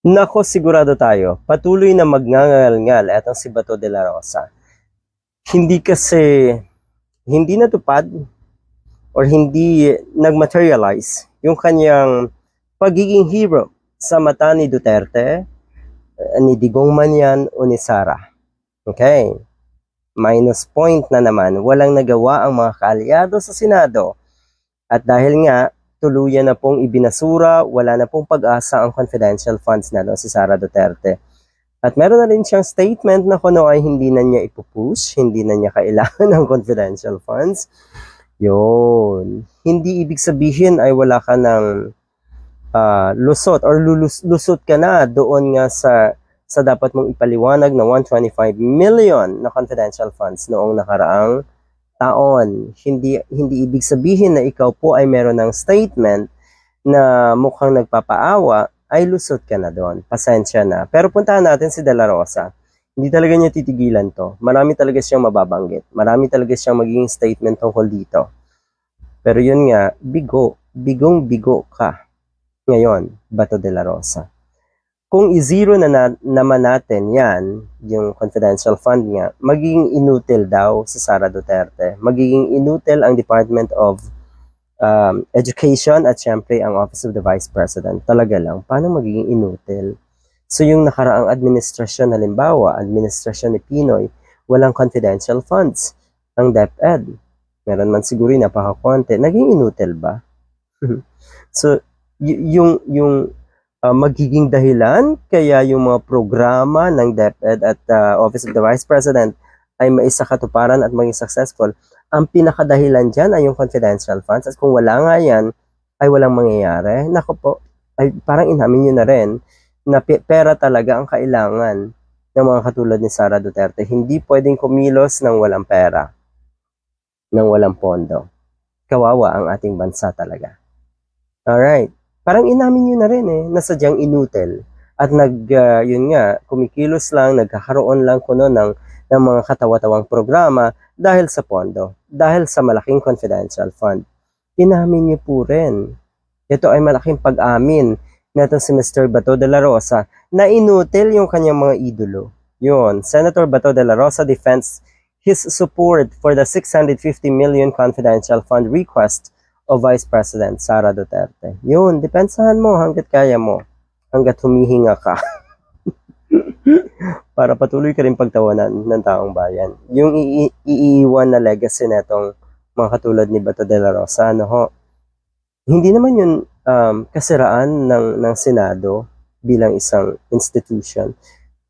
Nako, sigurado tayo. Patuloy na magngangal-ngal etong si Bato de la Rosa. Hindi kasi, hindi natupad or hindi nagmaterialize yung kanyang pagiging hero sa mata ni Duterte, eh, ni Digong man yan o ni Sara. Okay. Minus point na naman. Walang nagawa ang mga kaalyado sa Senado. At dahil nga, tuluyan na pong ibinasura, wala na pong pag-asa ang confidential funds na doon si Sara Duterte. At meron na rin siyang statement na kuno ay hindi na niya ipupush, hindi na niya kailangan ng confidential funds. Yun. Hindi ibig sabihin ay wala ka ng ah, lusot or lulus, lusot ka na doon nga sa sa dapat mong ipaliwanag na 125 million na confidential funds noong nakaraang taon. Hindi hindi ibig sabihin na ikaw po ay meron ng statement na mukhang nagpapaawa ay lusot ka na doon. Pasensya na. Pero puntahan natin si De La Rosa. Hindi talaga niya titigilan to. Marami talaga siyang mababanggit. Marami talaga siyang magiging statement tungkol dito. Pero yun nga, bigo. Bigong bigo ka. Ngayon, Bato de la Rosa. Kung i-zero na, na naman natin yan, yung confidential fund nga, magiging inutil daw si Sara Duterte. Magiging inutil ang Department of um, Education at syempre ang Office of the Vice President. Talaga lang, paano magiging inutil? So yung nakaraang administrasyon, halimbawa, administrasyon ni Pinoy, walang confidential funds. Ang DepEd, meron man siguro yung napakakonte, naging inutil ba? so, y- yung, yung uh, magiging dahilan kaya yung mga programa ng DepEd at uh, Office of the Vice President ay maisa katuparan at maging successful, ang pinakadahilan dyan ay yung confidential funds. At kung wala nga yan, ay walang mangyayari. Nako po, ay parang inamin nyo na rin na pe- pera talaga ang kailangan ng mga katulad ni Sara Duterte. Hindi pwedeng kumilos ng walang pera, ng walang pondo. Kawawa ang ating bansa talaga. Alright. Parang inamin nyo na rin eh, na sadyang inutil. At nag, uh, yun nga, kumikilos lang, nagkakaroon lang kuno ng, ng mga katawa-tawang programa dahil sa pondo, dahil sa malaking confidential fund. Inamin niyo po rin. Ito ay malaking pag-amin na si Mr. Bato de la Rosa na inutil yung kanyang mga idolo. Yun, Senator Bato de la Rosa defends his support for the 650 million confidential fund request of Vice President Sara Duterte. Yun, depensahan mo hanggat kaya mo, hanggat humihinga ka. para patuloy ka rin pagtawanan ng taong bayan. Yung ii- iiwan na legacy netong mga katulad ni Bato de la Rosa, ano ho, hindi naman yun um, kasiraan ng, ng Senado bilang isang institution.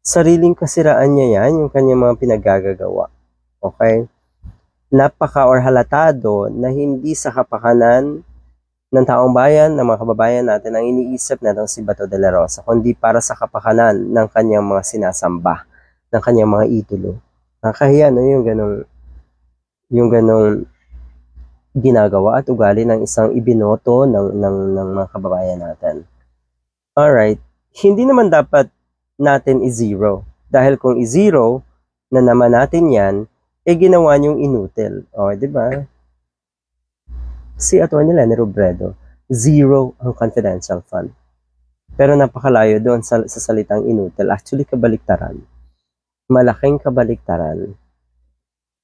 Sariling kasiraan niya yan, yung kanyang mga pinagagagawa. Okay? Napaka or halatado na hindi sa kapakanan ng taong bayan, ng mga kababayan natin ang iniisip na si Bato de la Rosa, kundi para sa kapakanan ng kanyang mga sinasamba, ng kanyang mga idolo. Nakakahiya, no, yung ganong, yung ganong ginagawa at ugali ng isang ibinoto ng, ng, ng mga kababayan natin. Alright, hindi naman dapat natin i-zero. Dahil kung i-zero na naman natin yan, eh ginawa niyong inutil. O, di ba? si Atty. Lenny Robredo, zero ang confidential fund. Pero napakalayo doon sa, sa salitang inutil. Actually, kabaliktaran. Malaking kabaliktaran.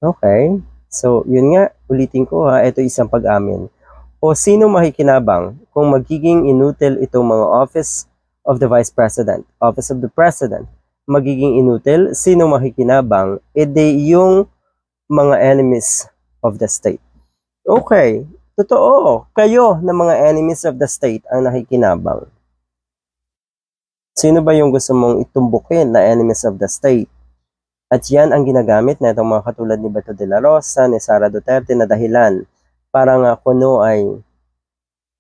Okay. So, yun nga, ulitin ko ha, ito isang pag-amin. O sino makikinabang kung magiging inutil itong mga Office of the Vice President, Office of the President, magiging inutil, sino makikinabang? E de yung mga enemies of the state. Okay, Totoo, kayo na mga enemies of the state ang nakikinabang. Sino ba yung gusto mong itumbukin na enemies of the state? At yan ang ginagamit na itong mga katulad ni Bato de la Rosa, ni Sara Duterte na dahilan para nga kuno ay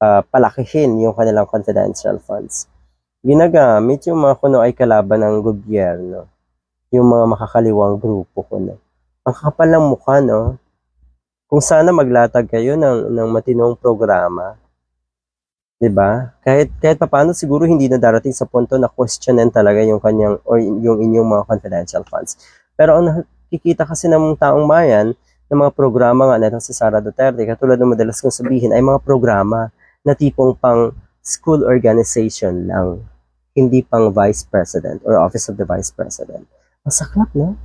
uh, palakihin yung kanilang confidential funds. Ginagamit yung mga kuno ay kalaban ng gobyerno, yung mga makakaliwang grupo kuno. Ang kapal ng mukha, no? kung sana maglatag kayo ng, ng matinong programa, 'di ba? Kahit kahit papaano siguro hindi na darating sa punto na questionin talaga yung kanyang or yung inyong mga confidential funds. Pero ang nakikita kasi ng taong bayan ng mga programa nga nitong si Sara Duterte, katulad ng madalas kong sabihin, ay mga programa na tipong pang school organization lang. hindi pang Vice President or Office of the Vice President. Masaklap, no?